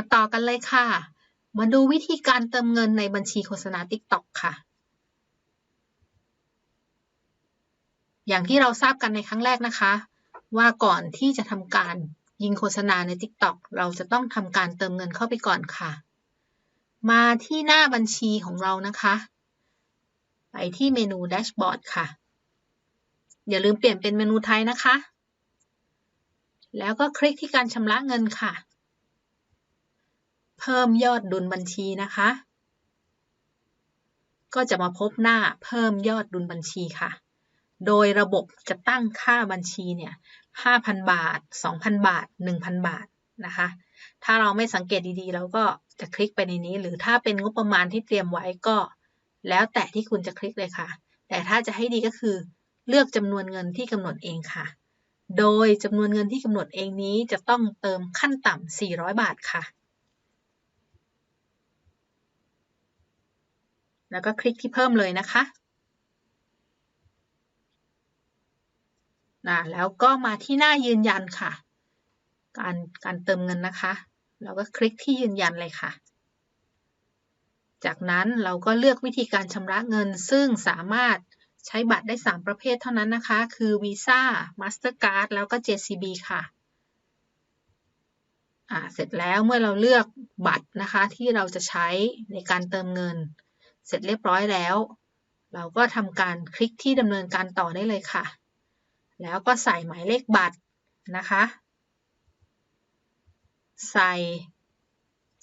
มาต่อกันเลยค่ะ มาดูวิธีการเติมเงินในบัญชีโฆษณา TikTok ค่ะ อย่างที่เราทราบกันในครั้งแรกนะคะ ว่าก่อนที่จะทำการยิงโฆษณาใน TikTok เราจะต้องทำการเติมเงินเข้าไปก่อนค่ะ มาที่หน้าบัญชีของเรานะคะ ไปที่เมนูแดชบอร์ดค่ะ อย่าลืมเปลี่ยนเป็นเมนูไทยนะคะ แล้วก็คลิกที่การชำระเงินค่ะ เพิ่มยอดดุลบัญชีนะคะ ก็จะมาพบหน้าเพิ่มยอดดุลบัญชีค่ะ โดยระบบจะตั้งค่าบัญชีเนี่ย5,000 บาท 2,000 บาท 1,000 บาทนะคะ ถ้าเราไม่สังเกตดีๆ เราก็จะคลิกไปในนี้ หรือถ้าเป็นงบประมาณที่เตรียมไว้ก็ แล้วแต่ที่คุณจะคลิกเลยค่ะ แต่ถ้าจะให้ดีก็คือ เลือกจำนวนเงินที่กำหนดเองค่ะ โดยจำนวนเงินที่กำหนดเองนี้จะต้องเติมขั้นต่ำ400 บาทค่ะ แล้วก็คลิกที่เพิ่มเลยนะคะนะแล้วก็มาที่หน้ายืนยันค่ะ การการเติมเงินนะคะ เราก็คลิกที่ยืนยันเลยค่ะ จากนั้นเราก็เลือกวิธีการชำระเงิน ซึ่งสามารถใช้บัตรได้ 3 ประเภทเท่านั้นนะคะ คือ Visa Mastercard แล้วก็ JCB ค่ะอ่าเสร็จแล้วเมื่อเราเลือกบัตรนะคะที่เราจะใช้ในการเติมเงิน เสร็จเรียบร้อยแล้ว เราก็ทำการคลิกที่ดำเนินการต่อได้เลยค่ะ แล้วก็ใส่หมายเลขบัตรนะคะ ใส่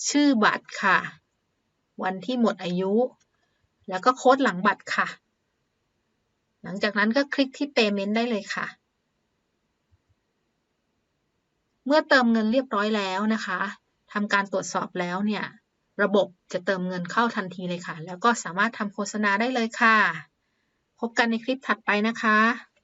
ชื่อบัตรค่ะ วันที่หมดอายุ แล้วก็โค้ดหลังบัตรค่ะ หลังจากนั้นก็คลิกที่ Payment ได้เลยค่ะ เมื่อเติมเงินเรียบร้อยแล้วนะคะทำการตรวจสอบแล้วเนี่ย ระบบจะเติมเงินเข้าทันทีเลยค่ะ แล้วก็สามารถทำโฆษณาได้เลยค่ะ พบกันในคลิปถัดไปนะคะ